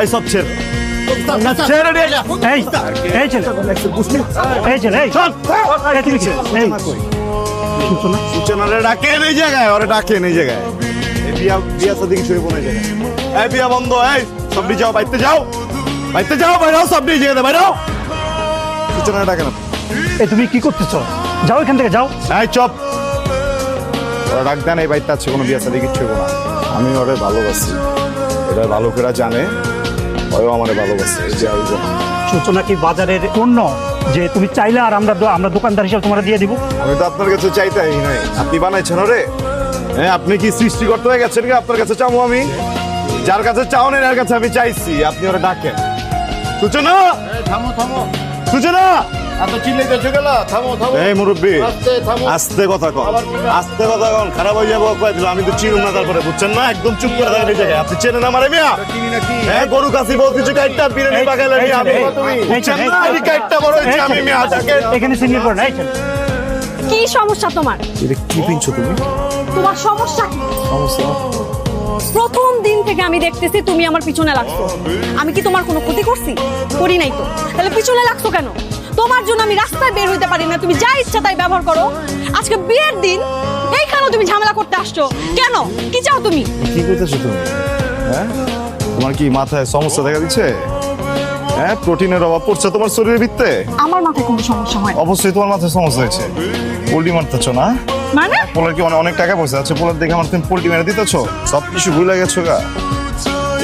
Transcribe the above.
এই সব ছেড়ে ছেড়ে দিয়ে যা এই এই ছেলে। এই ছেলে এই চল। এই তুমি কি? এই। সূচনারে ডাকে এই জায়গায় ওরে ডাকে এই জায়গায়। এই বিয়া বিয়া কিছু না জায়গায়? এই বিয়া বন্ধ এই সবটি যাও বাইতে যাও। বাইতে যাও বাইরেও সবটি যেতে বাইরেও সূচনারে ডাকে না। এই তুমি কি করতেছো? যাও এখান থেকে যাও। এই চপ। ওরা ডাক দেন এই বাইতে আছে কোনো বিয়া কিচ্ছু হইব না। আমি ওরে ভালোবাসি। এটা ভালো করে জানে। ওও আমারে ভালোবাসে এই যে হইব সূচনা কি বাজারের পণ্য যে তুমি চাইলে আর আমরা আমরা দোকানদার হিসেবে তোমরা দিয়ে দিব। আমি তো আপনার কাছে চাইতাই নাই। আপনি বানাইছেন রে হ্যাঁ আপনি কি সৃষ্টিকর্তা হয়ে গেছেন কি আপনার কাছে চাবো আমি? যার কাছে চাও এর কাছে আমি চাইছি। আপনি ওরা ডাকেন। সূচনা! থামো থামো। সূচনা! এত চিল্লাইতেছো গেল থামো থামো। এই মুরব্বী আস্তে থামো। আস্তে কথা কন আবার আস্তে কথা কন খারাপ হয়ে যাব কয়ে দিল আমি তো চিনুম না তারপরে বুঝছেন না? একদম চুপ করে থাকেন এই জায়গায় আপনি চেনেন আমার মিয়া? চিনি নাকি হ্যাঁ গরু কাশি বল কিছু কাইটটা বিরিয়ানি এই- আমি তুমি বুঝছেন না আমি কাইটটা বড় হয়েছে আমি মিয়া ডাকেন এখানে সিনিয়র পড়ে না কি সমস্যা তোমার? এটা কি পিনছো তুমি? তোমার সমস্যা কি? প্রথম দিন থেকে আমি দেখতেছি তুমি আমার পিছনে লাগছো। আমি কি তোমার কোনো ক্ষতি করছি? করি নাই তো। তাহলে পিছনে লাগছো কেন? তোমার জন্য আমি রাস্তায় বের হইতে পারি না। তুমি যা ইচ্ছা তাই ব্যবহার করো। আজকে বিয়ের দিন এইখানেও তুমি ঝামেলা করতে আসছো। কেন? কি চাও তুমি? কি করতেছো তুমি? হ্যাঁ? তোমার কি মাথায় সমস্যা দেখা দিচ্ছে? হ্যাঁ প্রোটিনের অভাব পড়ছে তোমার শরীরের ভিত্তে? আমার মাথায় কোনো সমস্যা হয় অবশ্যই তোমার মাথায় সমস্যা হয়েছে। পোল্ট্রি মারতেছো না? মানে? পোলার কি অনেক অনেক টাকা পয়সা আছে? পোলার দেখে আমার তুমি পোল্ট্রি মেরে দিতেছো? সব কিছু ভুলে গেছো গা।